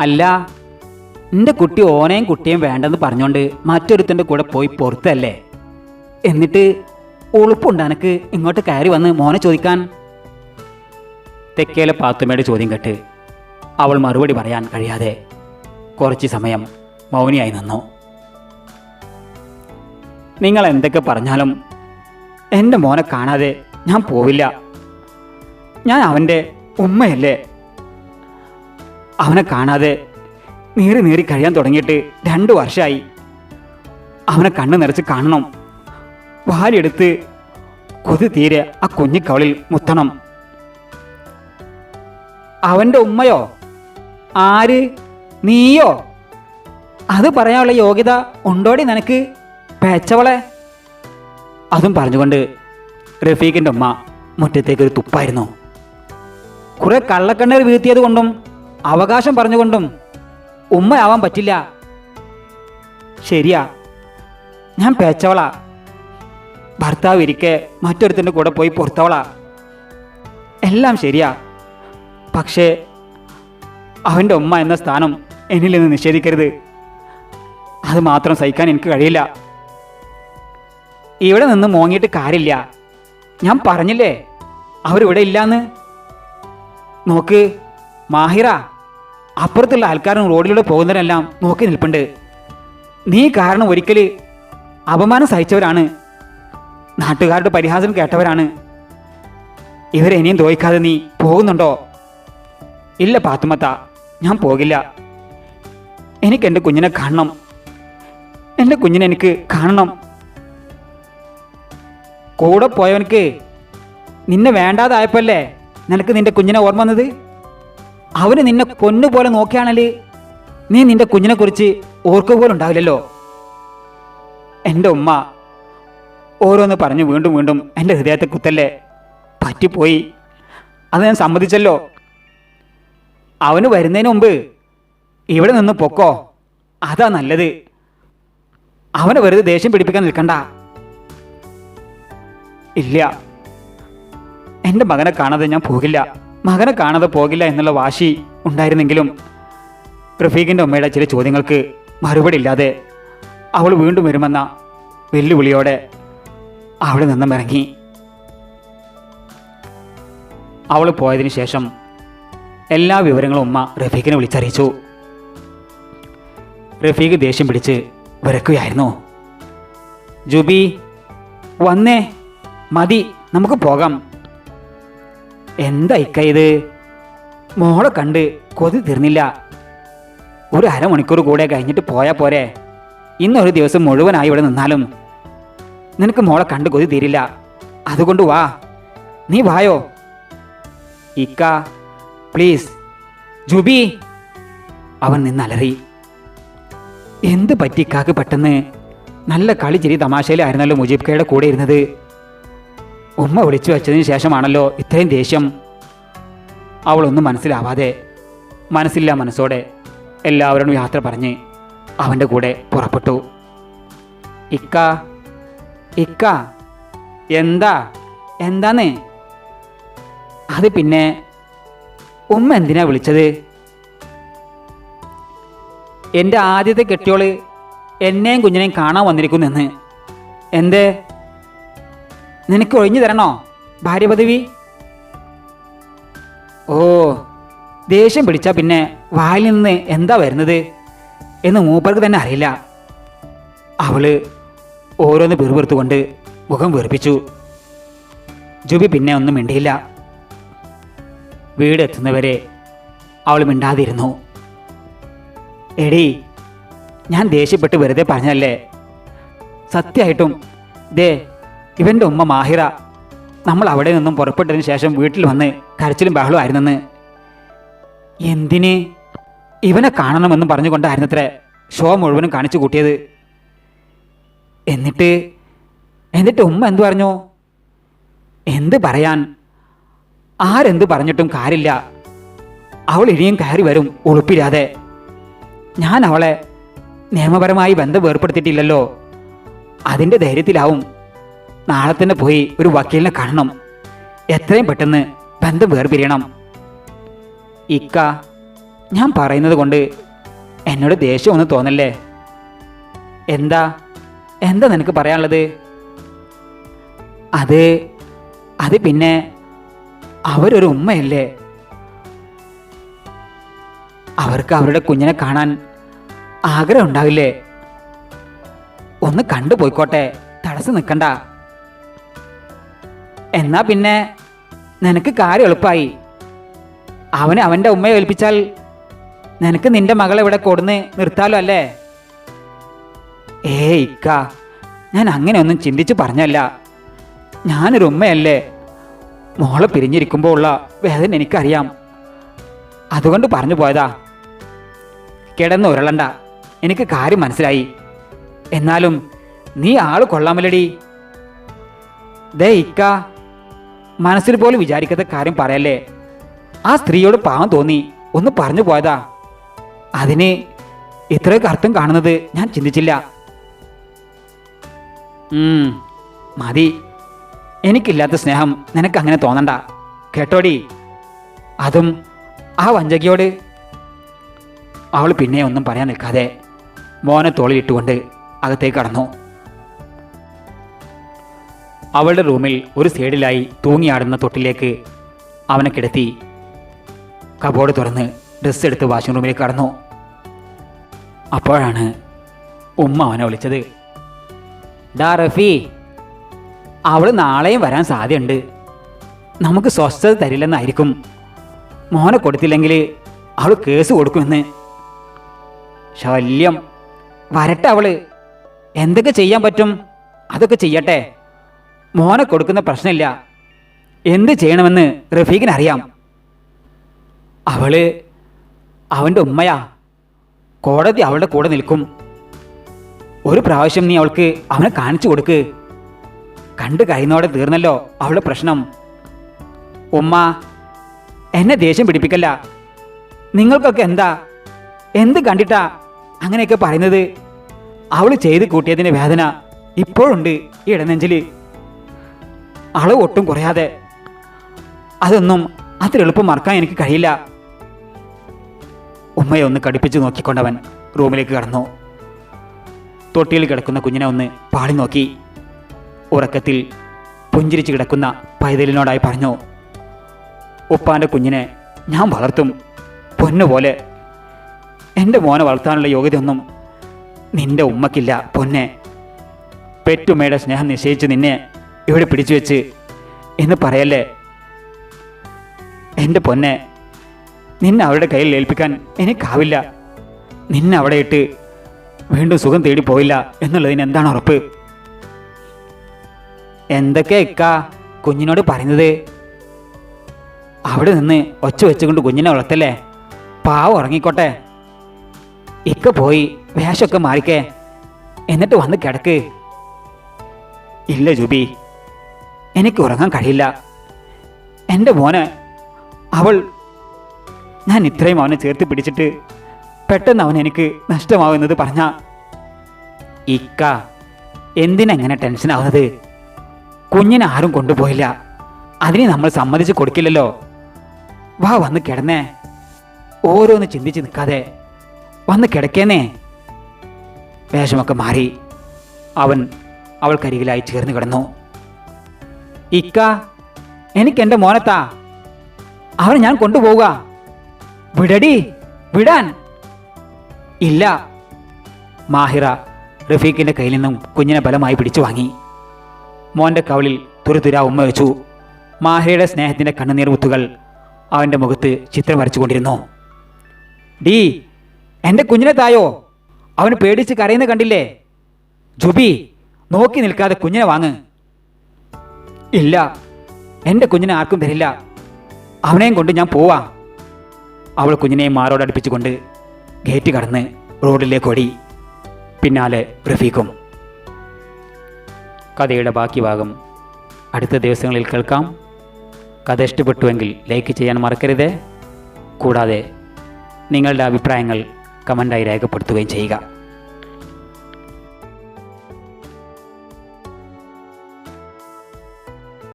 അല്ല എന്റെ കുട്ടി ഓനെയും കുട്ടിയും വേണ്ടെന്ന് പറഞ്ഞോണ്ട് മറ്റൊരുത്തന്റെ കൂടെ പോയി പുറത്തല്ലേ? എന്നിട്ട് ഉളുപ്പുണ്ട് എനക്ക് ഇങ്ങോട്ട് കയറി വന്ന് മോനെ ചോദിക്കാൻ? തെക്കേലെ പാത്തുമ്മയുടെ ചോദ്യം കേട്ട് അവൾ മറുപടി പറയാൻ കഴിയാതെ കുറച്ച് സമയം മൗനിയായി നിന്നു. നിങ്ങൾ എന്തൊക്കെ പറഞ്ഞാലും എന്റെ മോനെ കാണാതെ ഞാൻ പോവില്ല. ഞാൻ അവന്റെ ഉമ്മയല്ലേ? അവനെ കാണാതെ നീറി നീറി കഴിയാൻ തുടങ്ങിയിട്ട് രണ്ടു വർഷമായി അവനെ കണ്ണു നിറച്ച് കാണണം. വാലെടുത്ത് കൊതി തീരെ ആ കുഞ്ഞിക്കവളിൽ മുത്തണം. അവന്റെ ഉമ്മയോ? ആര്? നീയോ? അത് പറയാനുള്ള യോഗ്യത ഉണ്ടോടി നിനക്ക് പേച്ചവളെ? അതും പറഞ്ഞുകൊണ്ട് റഫീഖിന്റെ ഉമ്മ മുറ്റത്തേക്കൊരു തുപ്പായിരുന്നു. കുറേ കള്ളക്കണ്ണീർ വീഴ്ത്തിയത് കൊണ്ടും അവകാശം പറഞ്ഞുകൊണ്ടും ഉമ്മയാവാൻ പറ്റില്ല. ശരിയാ. ഞാൻ പേച്ചവളാ. ഭർത്താവ് ഇരിക്കെ മറ്റൊരുത്തിന്റെ കൂടെ പോയി പുറത്തവളാ. എല്ലാം ശരിയാ. പക്ഷേ അവന്റെ ഉമ്മ എന്ന സ്ഥാനം എന്നിൽ നിന്ന് നിഷേധിക്കരുത്. അത് മാത്രം സഹിക്കാൻ എനിക്ക് കഴിയില്ല. ഇവിടെ നിന്ന് മോങ്ങിയിട്ട് കാര്യമില്ല. ഞാൻ പറഞ്ഞില്ലേ? അവരിവിടെ ഇല്ലാന്ന്? നോക്ക് മാഹിറ. അപ്പുറത്തുള്ള ആൾക്കാരും റോഡിലൂടെ പോകുന്നവരെല്ലാം നോക്കി നിൽപ്പുണ്ട്. നീ കാരണം ഒരിക്കൽ അപമാനം സഹിച്ചവരാണ്. നാട്ടുകാരുടെ പരിഹാസം കേട്ടവരാണ്. ഇവരെ ഇനിയും ദ്രോഹിക്കാതെ നീ പോകുന്നുണ്ടോ? ഇല്ല പാത്തുമത്ത ഞാൻ പോകില്ല. എനിക്ക് എന്റെ കുഞ്ഞിനെ കാണണം. എന്റെ കുഞ്ഞിനെ എനിക്ക് കാണണം. കൂടെ പോയവനക്ക് നിന്നെ വേണ്ടാതായപ്പോല്ലേ നിനക്ക് നിന്റെ കുഞ്ഞിനെ ഓർമ്മ വന്നത്? അവന് നിന്നെ പൊന്നുപോലെ നോക്കുകയാണല്ലേ നീ നിന്റെ കുഞ്ഞിനെ കുറിച്ച് ഓർക്കുക പോലും ഉണ്ടാവില്ലല്ലോ. എന്റെ ഉമ്മ ഓരോന്ന് പറഞ്ഞു വീണ്ടും വീണ്ടും എന്റെ ഹൃദയത്തെ കുത്തല്ലേ? പറ്റിപ്പോയി. അത് ഞാൻ സമ്മതിച്ചല്ലോ. അവന് വരുന്നതിന് മുമ്പ് ഇവിടെ നിന്ന് പൊക്കോ. അതാ നല്ലത്. അവനെ വെറുതെ ദേഷ്യം പിടിപ്പിക്കാൻ നിൽക്കണ്ട. ഇല്ല. എന്റെ മകനെ കാണാതെ ഞാൻ പോകില്ല. മകനെ കാണാതെ പോകില്ല എന്നുള്ള വാശി ഉണ്ടായിരുന്നെങ്കിലും റഫീഖിന്റെ അമ്മയുടെ ചില ചോദ്യങ്ങൾക്ക് മറുപടി ഇല്ലാതെ അവൾ വീണ്ടും വരുമെന്ന വെല്ലുവിളിയോടെ അവിടെ നിന്നും ഇറങ്ങി. അവൾ പോയതിനു ശേഷം എല്ലാ വിവരങ്ങളും ഉമ്മ റഫീഖിനെ വിളിച്ചറിയിച്ചു. റഫീഖ് ദേഷ്യം പിടിച്ച് വിറക്കുകയായിരുന്നു. ജുബി വന്നേ മതി നമുക്ക് പോകാം. എന്താ ഇക്ക ഇത്? മോളെ കണ്ട് കൊതി തീർന്നില്ല. ഒരു അരമണിക്കൂർ കൂടെ കഴിഞ്ഞിട്ട് പോയാൽ പോരെ. ഇന്നൊരു ദിവസം മുഴുവനായി ഇവിടെ നിന്നാലും നിനക്ക് മോളെ കണ്ട് കൊതി തീരില്ല. അതുകൊണ്ട് വാ. നീ വായോ? ഇക്ക പ്ലീസ്. ജുബി. അവൻ നിന്നലറി എന്ത് പറ്റി ഇക്കാക്ക് പെട്ടെന്ന്? നല്ല കളി ചിരി തമാശയിലായിരുന്നല്ലോ മുജീബ് കയുടെ കൂടെ ഇരുന്നത്. ഉമ്മ വിളിച്ചു വെച്ചതിന് ശേഷമാണല്ലോ ഇത്രയും ദേഷ്യം. അവളൊന്നും മനസ്സിലാവാതെ മനസ്സില്ല മനസ്സോടെ എല്ലാവരോടും യാത്ര പറഞ്ഞ് അവന്റെ കൂടെ പുറപ്പെട്ടു. ഇക്ക ഇക്ക എന്താ എന്താന്ന്? അത് പിന്നെ ഉമ്മ എന്തിനാ വിളിച്ചത്? എന്റെ ആദ്യത്തെ കെട്ടിയോൾ എന്നെയും കുഞ്ഞിനെയും കാണാൻ വന്നിരിക്കുന്നെന്ന്. എന്തേ? നിനക്ക് ഒഴിഞ്ഞു തരണോ ഭാര്യ പദവി? ഓ ദേഷ്യം പിടിച്ചാ പിന്നെ വായിൽ നിന്ന് എന്താ വരുന്നത് എന്ന് മൂപ്പർക്ക് തന്നെ അറിയില്ല. അവൾ ഓരോന്ന് പിറുപിറുത്തുകൊണ്ട് മുഖം വീർപ്പിച്ചു. ജുബി പിന്നെ ഒന്നും മിണ്ടിയില്ല. വീടെത്തുന്നവരെ അവൾ മിണ്ടാതിരുന്നു. എടി ഞാൻ ദേഷ്യപ്പെട്ട് വെറുതെ പറഞ്ഞല്ലേ സത്യമായിട്ടും ദേ ഇവന്റെ ഉമ്മ മാഹിറ നമ്മൾ അവിടെ നിന്നും പുറപ്പെട്ടതിന് ശേഷം വീട്ടിൽ വന്ന് കരച്ചിലും ബഹളവും ആയിരുന്നെന്ന്. എന്തിന്? ഇവനെ കാണണമെന്നും പറഞ്ഞുകൊണ്ടായിരുന്നത്രേ ഷോ മുഴുവനും കാണിച്ചു കൂട്ടിയത്. എന്നിട്ട് എന്നിട്ട് ഉമ്മ എന്തു പറഞ്ഞു? എന്ത് പറയാൻ? ആരെന്ത് പറഞ്ഞിട്ടും കാര്യമില്ല. അവൾ ഇനിയും കയറി വരും ഉളുപ്പില്ലാതെ. ഞാൻ അവളെ നിയമപരമായി ബന്ധം വേർപ്പെടുത്തിയിട്ടില്ലല്ലോ. അതിന്റെ ധൈര്യത്തിലാവും നാളെ തന്നെ പോയി ഒരു വക്കീലിനെ കാണണം. എത്രയും പെട്ടെന്ന് ബന്ധം വേർപിരിയണം. ഇക്ക ഞാൻ പറയുന്നത് കൊണ്ട് എന്നോട് ദേഷ്യമൊന്നും തോന്നല്ലേ? എന്താ? എന്താ നിനക്ക് പറയാനുള്ളത്? അത് അത് പിന്നെ അവരൊരു ഉമ്മയല്ലേ? അവർക്ക് അവരുടെ കുഞ്ഞിനെ കാണാൻ ആഗ്രഹം ഉണ്ടാവില്ലേ? ഒന്ന് കണ്ടു പോയിക്കോട്ടെ തടസ്സം നിൽക്കണ്ട. എന്നാ പിന്നെ നിനക്ക് കാര്യം എളുപ്പമായി അവന് അവന്റെ ഉമ്മയെ ഏൽപ്പിച്ചാൽ നിനക്ക് നിന്റെ മകളെ ഇവിടെ കൊടുന്ന് നിർത്താലോ അല്ലേ? ഏ ഇക്ക ഞാൻ അങ്ങനെയൊന്നും ചിന്തിച്ച് പറഞ്ഞല്ല. ഞാനൊരു ഉമ്മയല്ലേ? മോളെ പിരിഞ്ഞിരിക്കുമ്പോൾ ഉള്ള വേദന എനിക്കറിയാം. അതുകൊണ്ട് പറഞ്ഞു പോയതാ. കിടന്ന് ഉരുളണ്ട. എനിക്ക് കാര്യം മനസ്സിലായി. എന്നാലും നീ ആൾ കൊള്ളാമല്ലടി. ദേ ഇക്ക മനസ്സിൽ പോലും വിചാരിക്കാത്ത കാര്യം പറയല്ലേ? ആ സ്ത്രീയോട് പാവം തോന്നി. ഒന്ന് പറഞ്ഞു പോയതാ. അതിന് ഇത്രയൊക്കെ അർത്ഥം കാണുന്നത് ഞാൻ ചിന്തിച്ചില്ല. മതി. എനിക്കില്ലാത്ത സ്നേഹം നിനക്ക് അങ്ങനെ തോന്നണ്ട. കേട്ടോടി? അതും ആ വഞ്ചകിയോട്. അവൾ പിന്നെ ഒന്നും പറയാൻ നിൽക്കാതെ മോനെ തോളിലിട്ടുകൊണ്ട് അകത്തേക്ക് കടന്നു. അവളുടെ റൂമിൽ ഒരു സൈഡിലായി തൂങ്ങിയാടുന്ന തൊട്ടിലേക്ക് അവനെ കിടത്തി. കബോർഡ് തുറന്ന് ഡ്രസ്സ് എടുത്ത് വാഷിംഗ് റൂമിലേക്ക് കടന്നു. അപ്പോഴാണ് ഉമ്മ അവനെ വിളിച്ചത്. ഡാ റഫി അവൾ നാളെയും വരാൻ സാധ്യതയുണ്ട്. നമുക്ക് സ്വസ്ഥത തരില്ലെന്നായിരിക്കും. മോനെ കൊടുത്തില്ലെങ്കിൽ അവൾ കേസ് കൊടുക്കുമെന്ന്. ശല്യം. വരട്ടെ അവൾ. എന്തൊക്കെ ചെയ്യാൻ പറ്റും? അതൊക്കെ ചെയ്യട്ടെ. മോനെ കൊടുക്കുന്ന പ്രശ്നമില്ല. എന്ത് ചെയ്യണമെന്ന് റഫീഖിന് അറിയാം അവൾ അവന്റെ ഉമ്മയാ. കോടതി അവളുടെ കൂടെ നിൽക്കും. ഒരു പ്രാവശ്യം നീ അവൾക്ക് അവനെ കാണിച്ചു കൊടുക്ക്. കണ്ടു കഴിയുന്നോടെ തീർന്നല്ലോ അവളുടെ പ്രശ്നം. ഉമ്മ എന്നെ ദേഷ്യം പിടിപ്പിക്കല്ല. നിങ്ങൾക്കൊക്കെ എന്താ? എന്ത് കണ്ടിട്ടാ അങ്ങനെയൊക്കെ പറയുന്നത്? അവൾ ചെയ്ത് കൂട്ടിയതിന്റെ വേദന ഇപ്പോഴുണ്ട് ഈ ഇടനെഞ്ചിൽ. അളവ് ഒട്ടും കുറയാതെ. അതൊന്നും അത്ര എളുപ്പം മറക്കാൻ എനിക്ക് കഴിയില്ല. ഉമ്മയെ ഒന്ന് കടുപ്പിച്ച് നോക്കിക്കൊണ്ടവൻ റൂമിലേക്ക് കടന്നു. തൊട്ടിയിൽ കിടക്കുന്ന കുഞ്ഞിനെ ഒന്ന് പാളി നോക്കി. ഉറക്കത്തിൽ പുഞ്ചിരിച്ച് കിടക്കുന്ന പൈതലിനോടായി പറഞ്ഞു ഉപ്പാന്റെ കുഞ്ഞിനെ ഞാൻ വളർത്തും. പൊന്നുപോലെ എന്റെ മോനെ വളർത്താനുള്ള യോഗ്യതയൊന്നും നിന്റെ ഉമ്മക്കില്ല പൊന്നെ. പെറ്റുമ്മയുടെ സ്നേഹം നിശ്ചയിച്ച് നിന്നെ ഇവിടെ പിടിച്ചു വെച്ച് എന്ന് പറയല്ലേ? എന്റെ പൊന്നെ നിന്നെ അവരുടെ കയ്യിൽ ഏൽപ്പിക്കാൻ എനിക്കാവില്ല. നിന്നെ അവിടെ ഇട്ട് വീണ്ടും സുഖം തേടി പോയില്ല എന്നുള്ളതിന് എന്താണ് ഉറപ്പ്? എന്തൊക്കെ ഇക്ക കുഞ്ഞിനോട് പറയുന്നത്? അവിടെ നിന്ന് ഒച്ച വെച്ചുകൊണ്ട് കുഞ്ഞിനെ വളർത്തല്ലേ? പാവ ഉറങ്ങിക്കോട്ടെ. ഇക്ക പോയി വേഷമൊക്കെ മാറിക്കേ. എന്നിട്ട് വന്ന് കിടക്ക്. ഇല്ല ജുബി എനിക്ക് ഉറങ്ങാൻ കഴിയില്ല. എന്റെ മോനെ അവൾ ഞാൻ ഇത്രയും അവനെ ചേർത്ത് പിടിച്ചിട്ട് പെട്ടെന്ന് അവൻ എനിക്ക് നഷ്ടമാവുന്നത് പറഞ്ഞ ഇക്ക എന്തിനെങ്ങനെ ടെൻഷനാവുന്നത് കുഞ്ഞിനെ ആരും കൊണ്ടുപോയില്ല. അതിനെ നമ്മൾ സമ്മതിച്ച് കൊടുക്കില്ലല്ലോ. വാ വന്ന് കിടന്നേ. ഓരോന്ന് ചിന്തിച്ച് നിൽക്കാതെ വന്ന് കിടക്കേന്നേ. വേഷമൊക്കെ മാറി. അവൻ അവൾക്കരികിലായി ചേർന്ന് കിടന്നു. ഇക്ക എനിക്ക് എന്റെ മോനത്താ. അവനെ ഞാൻ കൊണ്ടുപോവുക വിടടി വിടാൻ. ഇല്ല. മാഹിറ റഫീഖിന്റെ കയ്യിൽ നിന്നും കുഞ്ഞിനെ ബലമായി പിടിച്ചു വാങ്ങി. മോന്റെ കവളിൽ തുരുതുരാ ഉമ്മ വെച്ചു. മാഹിറയുടെ സ്നേഹത്തിന്റെ കണ്ണുനീർ മുത്തുകൾ അവന്റെ മുഖത്ത് ചിത്രം വരച്ചുകൊണ്ടിരുന്നു. ഡി എന്റെ കുഞ്ഞിനെ തായോ? അവന് പേടിച്ച് കരയുന്ന കണ്ടില്ലേ? ജുബി നോക്കി നിൽക്കാതെ കുഞ്ഞിനെ വാങ്ങ്. ഇല്ല. എന്റെ കുഞ്ഞിനെ ആർക്കും തരില്ല. അവനെയും കൊണ്ട് ഞാൻ പോവാ. അവൾ കുഞ്ഞിനെ മാറോടടുപ്പിച്ചുകൊണ്ട് ഗേറ്റ് കടന്ന് റോഡിലേക്ക് ഓടി. പിന്നാലെ റഫീഖും. കഥയുടെ ബാക്കി ഭാഗം അടുത്ത ദിവസങ്ങളിൽ കേൾക്കാം. കഥ ഇഷ്ടപ്പെട്ടുവെങ്കിൽ ലൈക്ക് ചെയ്യാൻ മറക്കരുത്. കൂടാതെ നിങ്ങളുടെ അഭിപ്രായങ്ങൾ കമന്റായി രേഖപ്പെടുത്തുകയും ചെയ്യുക.